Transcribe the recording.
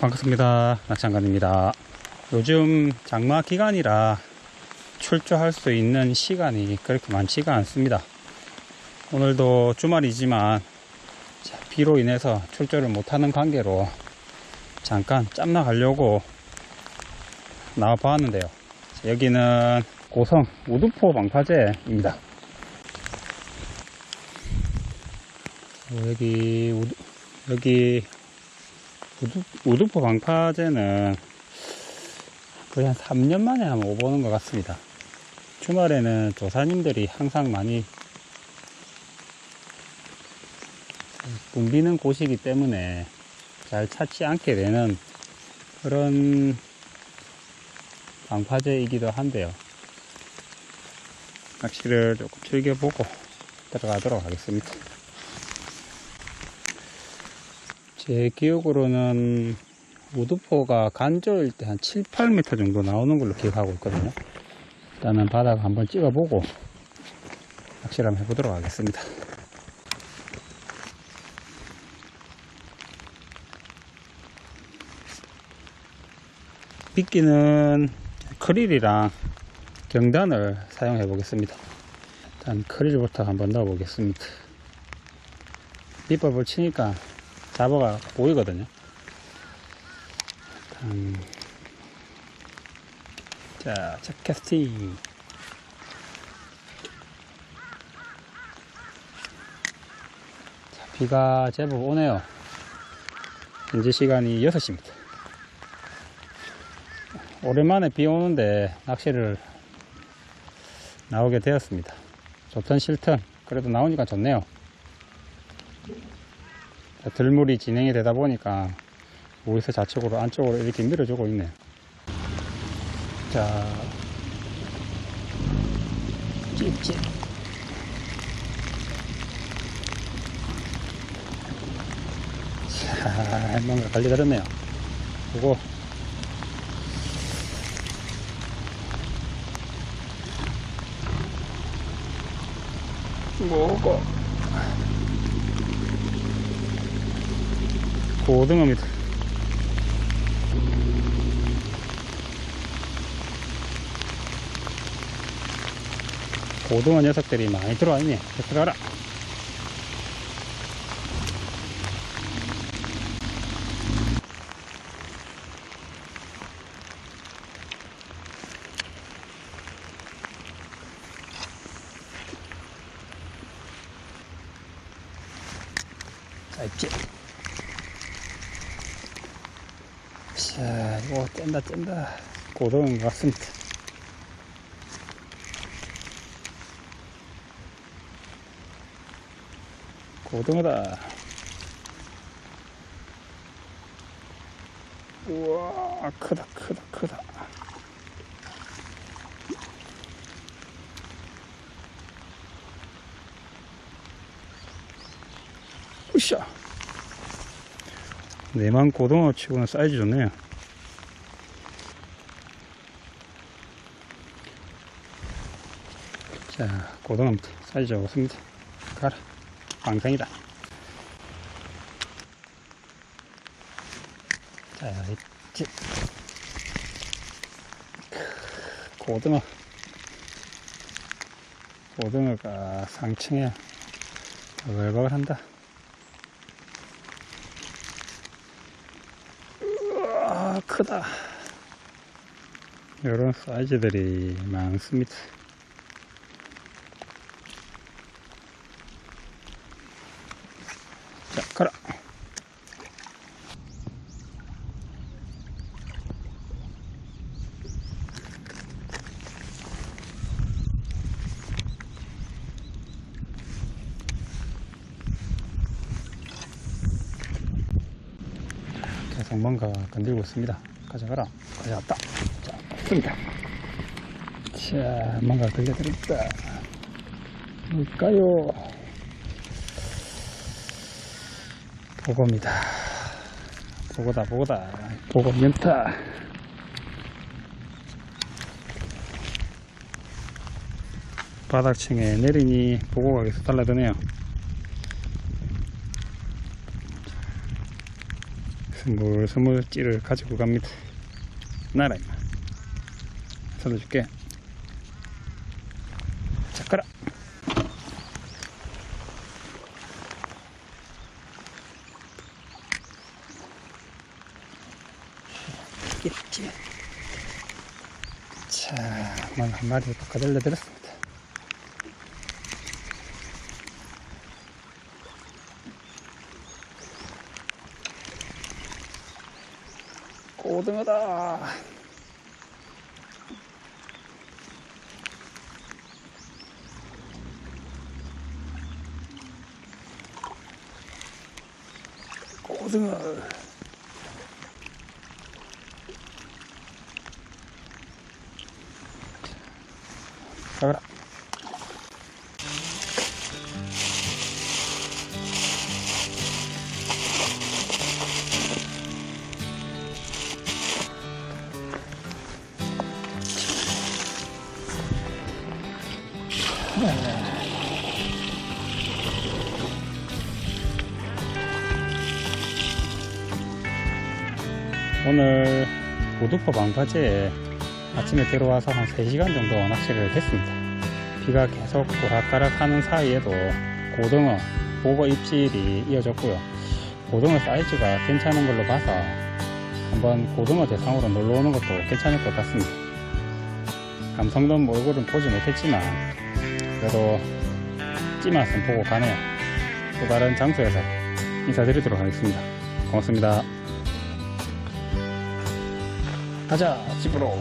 반갑습니다. 낙장관입니다. 요즘 장마 기간이라 출조할 수 있는 시간이 그렇게 많지가 않습니다. 오늘도 주말이지만 자, 비로 인해서 출조를 못하는 관계로 잠깐 짬나 가려고 나와 보았는데요. 자, 여기는 고성 우두포 방파제입니다. 어, 여기 우두, 여기 우두, 우두 포 방파제는 거의 한 3년 만에 한번 오보는 것 같습니다. 주말에는 조사님들이 항상 많이 붐비는 곳이기 때문에 잘 찾지 않게 되는 그런 방파제이기도 한데요. 낚시를 조금 즐겨보고 들어가도록 하겠습니다. 제 기억으로는 우두포가 간조일 때 한 7, 8m 정도 나오는 걸로 기억하고 있거든요. 일단은 바닥 한번 찍어보고 한번 해보도록 하겠습니다. 미끼는 크릴이랑 경단을 사용해 보겠습니다. 일단 크릴부터 한번 넣어 보겠습니다. 밑밥을 치니까 잡어가 보이거든요. 일단 자, 첫 캐스팅. 자, 비가 제법 오네요. 현재 시간이 6시입니다. 오랜만에 비 오는데 낚시를 나오게 되었습니다. 좋든 싫든 그래도 나오니까 좋네요. 자, 들물이 진행이 되다 보니까 우리서 좌측으로 안쪽으로 이렇게 밀어주고 있네요. 자, 찝찝. 자, 뭔가 걸리거든요. 그거 뭐고? 고등어입니다. 고등어 녀석들이 많이 들어와 있네. 들어가라. 자, 있지. 자, 이거 뗀다, 뗀다. 고등어인 것 같습니다. 고등어다. 우와, 크다, 크다, 크다. 으쌰. 내만 고등어 치고는 사이즈 좋네요. 자, 고등어 사이즈 좋습니다. 가라. 방생이다. 자, 있지. 고등어. 고등어가 상층에 버글버글 한다. 우와, 크다. 이런 사이즈들이 많습니다. 자, 가라. 계속 뭔가 건들고 있습니다. 가져가라. 가져왔다. 자, 습니다 자, 뭔가 걸려들었다. 뭘까요? 보고입니다. 보고다, 보고다. 보고 연타. 바닥층에 내리니 보고가 계속 달라드네요. 스물스물 찌를 가지고 갑니다. 나라 임마. 살려줄게. 자, 가라. 있겠지. 자, 만한 마리 바꿔들려 드렸습니다. 고등어다. 고등어. 가라. 오늘 우두포 방파제에 아침에 들어와서 한 3시간 정도 낚시를 했습니다. 비가 계속 오락가락 하는 사이에도 고등어, 보고 입질이 이어졌고요. 고등어 사이즈가 괜찮은 걸로 봐서 한번 고등어 대상으로 놀러 오는 것도 괜찮을 것 같습니다. 감성돔 얼굴은 보지 못했지만 그래도 찌맛은 보고 가네요. 또 다른 장소에서 인사드리도록 하겠습니다. 고맙습니다. 가자 집으로